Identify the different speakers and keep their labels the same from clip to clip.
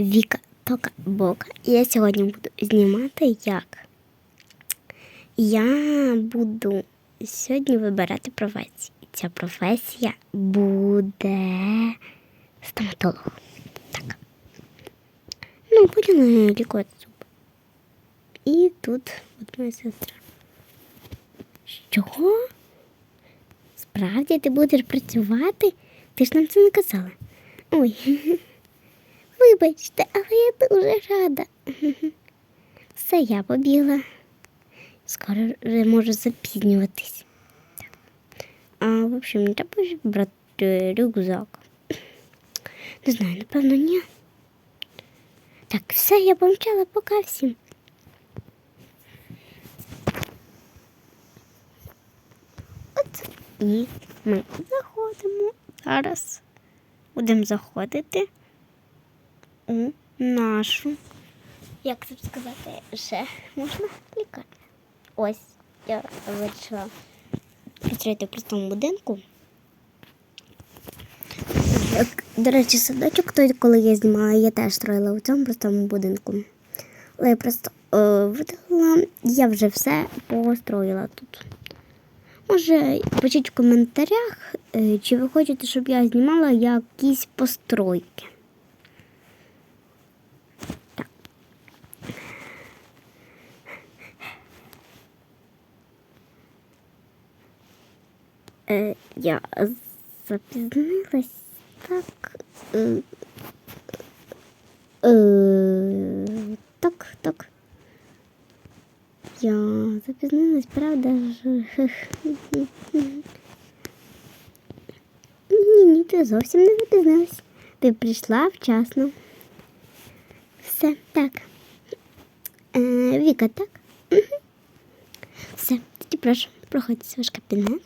Speaker 1: Віка Тока Бока. І я сьогодні буду знімати як. Я буду сьогодні вибирати професію. І ця професія буде стоматолог. Так. Ну, буду не лікувати зуби. І тут от моя сестра. Що? Справді ти будеш працювати? Ти ж нам це не казала. Ой. Вибачте, але я дуже рада. Все, я побігла. Скоро вже можу запізнюватись. А, в общем, треба брати рюкзак. Не знаю, напевно, ні. Так, все, я помчала, пока всім. От і ми заходимо. Зараз будемо заходити у нашу, як це сказати, ще можна лікарню. Ось я вирішила працювати в простому будинку. Як, До речі, садочок той, коли я знімала, я теж строїла у цьому простому будинку. Але я просто е, видала, я вже все построїла тут. Може, пишіть в коментарях, е, чи ви хочете, щоб я знімала якісь постройки. Е, я запізнилась так. Е, е, так, так. Я запізнилась, правда ж? Ні, ні, ти зовсім не запізнилась. Ти прийшла вчасно. Все, так. Е, Віка, так? Все, тоді прошу, проходьте в ваш кабінет.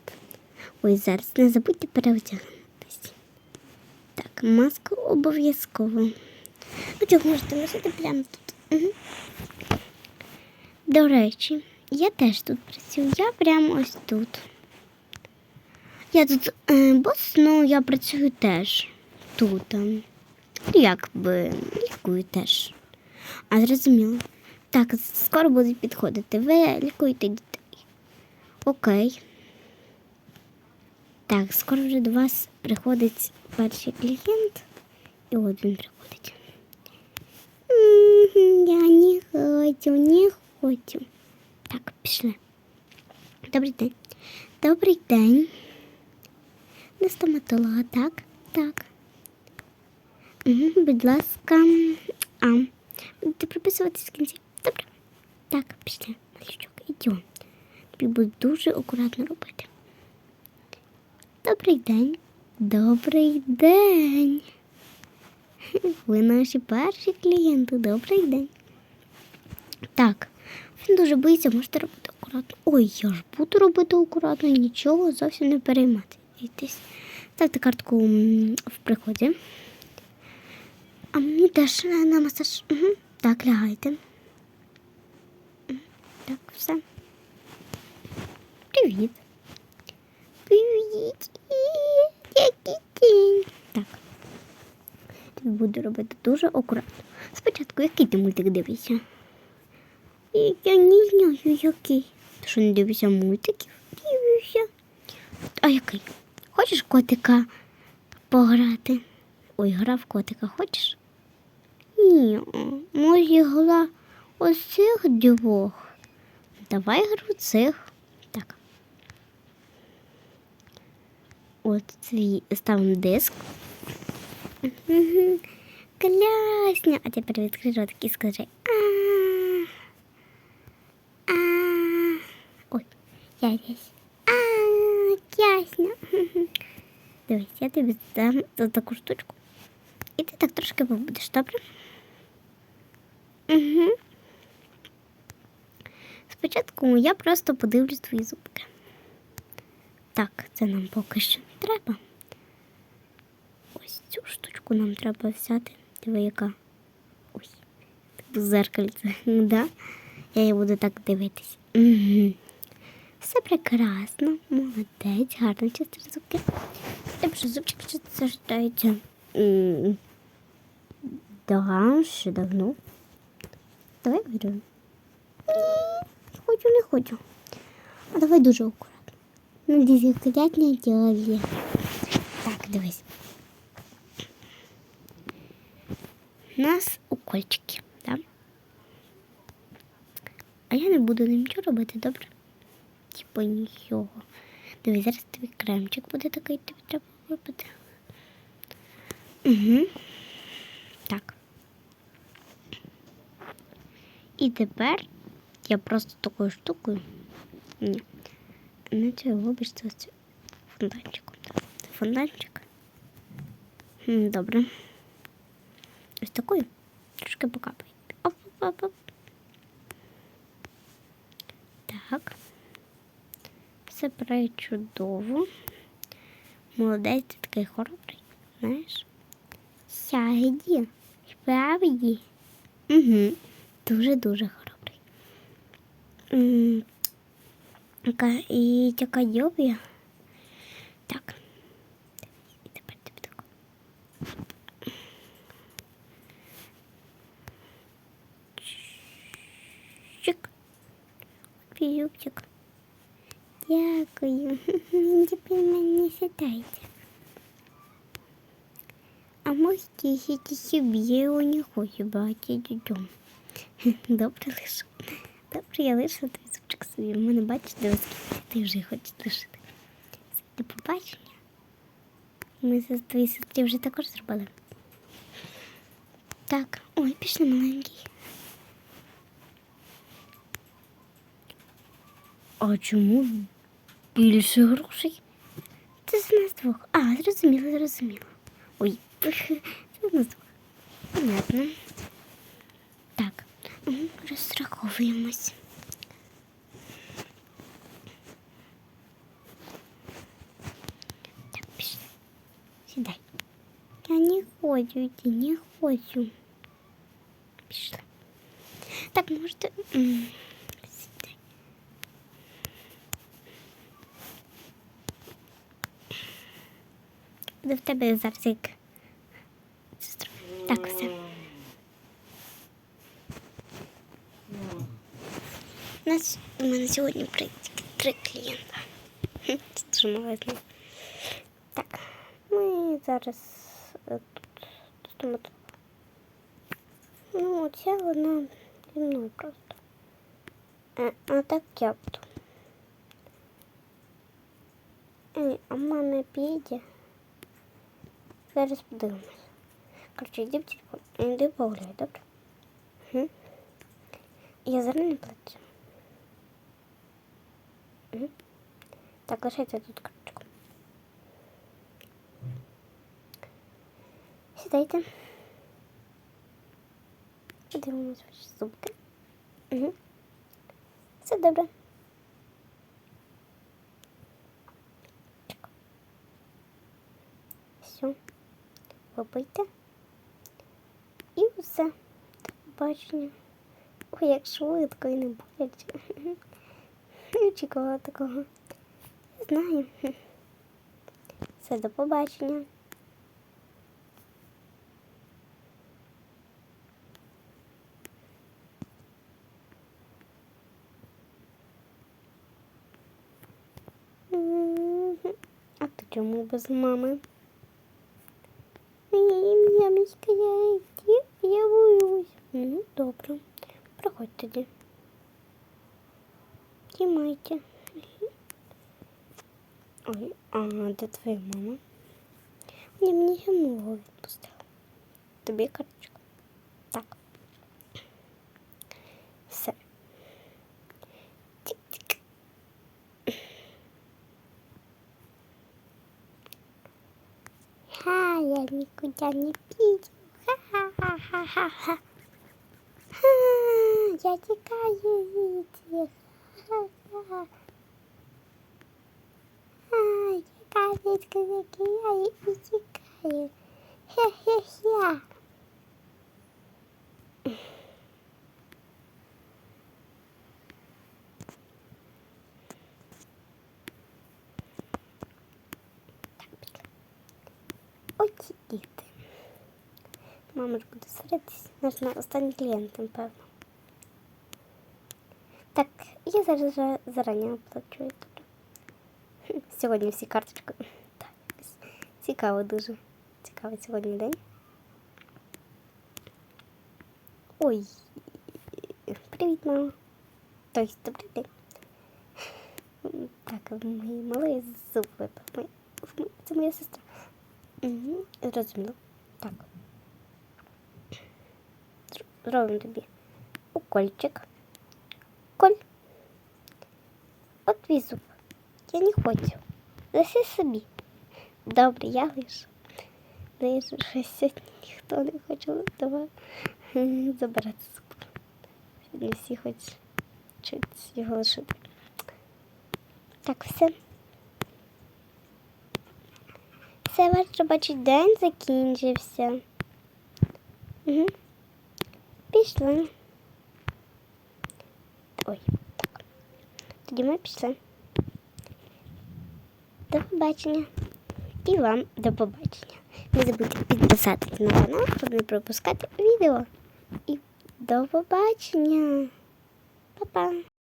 Speaker 1: Ой, зараз не забудьте переодягнутися. Так, маску обов'язково. Одяг можете носити прямо тут. Угу. До речі, я теж тут працюю. Я прямо ось тут. Я тут е, бос, ну я працюю теж тут. Якби лікую теж. А зрозуміло. Так, скоро будуть підходити. Ви лікуєте дітей. Окей. Так, скоро вже до вас приходить перший клієнт. І от він приходить. Я не хочу, не хочу. Так, пішли. Добрий день. Добрий день. До стоматолога, так? Так. Угу, будь ласка. А, будете прописуватись в кінці. Добре. Так, пішли. Малючок, ідемо. Тобі буду дуже акуратно робити. Добрий день. Добрий день. Ви наші перші клієнти. Добрий день. Так, він дуже боїться, можете робити акуратно. Ой, я ж буду робити акуратно і нічого зовсім не перейматись. Ставте картку в приході. А мені теж на на масаж. Угу. Так, лягайте. Так, все. Привіт. Так. Тобі буду робити дуже акуратно. Спочатку, який ти мультик дивишся? Я не знаю, який. Ти що не дивишся мультиків? Дивишся. А який? Хочеш котика пограти? Ой, гра в котика хочеш? Ні, може гра ось цих двох. Давай гру цих. Так. От свій ставимо диск. Клясня. А тепер відкрий ротик і скажи. А. А. Ой, я десь. А, ясно. Дивись, я тобі дам таку штучку. І ти так трошки побудеш, добре? Спочатку я просто подивлюсь твої зубки. Так, це нам поки що треба. Ось цю штучку нам треба взяти. Диви, яка. Ось. Типу зеркальце. Да? Я її буду так дивитись. Угу. Все прекрасно, молодець, гарно чистиш зубки. Тебе що зубчики чистяться? Да, ще давно. Давай виграємо. Ні, хочу, не хочу. А давай дуже акуратно. Ну, дивись, акуратно ділові. Дивись. У нас укольчики, да? А я не буду ним нічого робити, добре? Типа нічого. Дивись, зараз тобі кремчик буде такий, тобі треба випити. Угу. Так. І тепер я просто такою штукою. Ні. Не це вибачте ось фонтанчиком. Фонтанчик. Добре. Ось такою. Трошки покапай. Оп-оп-оп. Так. Все пречудово. Молодець, ти такий хоробрий, знаєш? Сягі, справді. Угу. Дуже-дуже хоробрий. М, Така, і така йобія. Так. І тепер тобі так. Чик. Пізюбчик. Дякую. Тепер мене сідайте. А можете сидіти собі, я його не хочу брати додому. Добре лишу. Добре, я лишу той зубчик собі. В мене бачиш, дивись, ти вже хочеш лишити. До побачення. Ми з твоїй сестрі вже також зробили. Так, ой, пішли маленький. А чому більше грошей? Це з нас двох. А, зрозуміло, зрозуміло. Ой, це з нас двох. Понятно. Так, мгм, розраховуємось. Так, пішли. Сідай. Я не хочу йти, не хочу. Пішли. Так, можете. Буде в тебе зараз як сестра. Так, все. У нас у мене сьогодні прийде тільки три клієнта. Хм, Це дуже малезно. Так, ми зараз е, тут стоматолог. Ну, ця вона зі мною просто. А, а так я буду. Ей, а мама піде. Зараз подивимось. Коротше, йди в телефон. Іди погуляй, добре? Угу. Я зараз не плачу. Угу. Так, лишайте тут карточку. Сідайте. Подивимось ваші зубки. Угу. Все добре. Випийте. І все. До побачення. Ой, як швидко і не боляче. Не очікувала такого. Знаю. Все, до побачення. А ти чому без мами? Я міська, я йти, я боюсь. Ну, добре. Проходь тоді. Тімайте. Ой, а де твоя мама? Ні, мені самого відпустила. Тобі карточку. Так. Все. Тик-тик. Ха, я никуда не пью. Ха-ха-ха-ха-ха. Ха, я видите. Ха-ха. А, я капец, как я и текаю. Хе-хе-хе. Ось діти. Мама ж буде сваритись. Наш на останній клієнт, напевно. Так, я зараз вже зарані оплачу. Добре. Хм, Сьогодні всі карточки. Так, якось цікаво дуже. Цікавий сьогодні день. Ой. Привіт, мама. Тобто, добрий день. Так, мої малий зуб випав. Мій- м- Це моя сестра. Угу, зрозуміло. Так. Зр- Зробимо тобі укольчик. Коль. От твій зуб. Я не хочу. Лиси собі. Добре, я лишу. Знаєш, що сьогодні ніхто не хоче давай забирати зуб. Сьогодні всі хочуть чуть його лишити. Так, все. Все, ваш робочий день закінчився. Угу. Пішли. Ой, так. Тоді ми пішли. До побачення. І вам до побачення. Не забудьте підписатися на канал, щоб не пропускати відео. І до побачення. Па-па.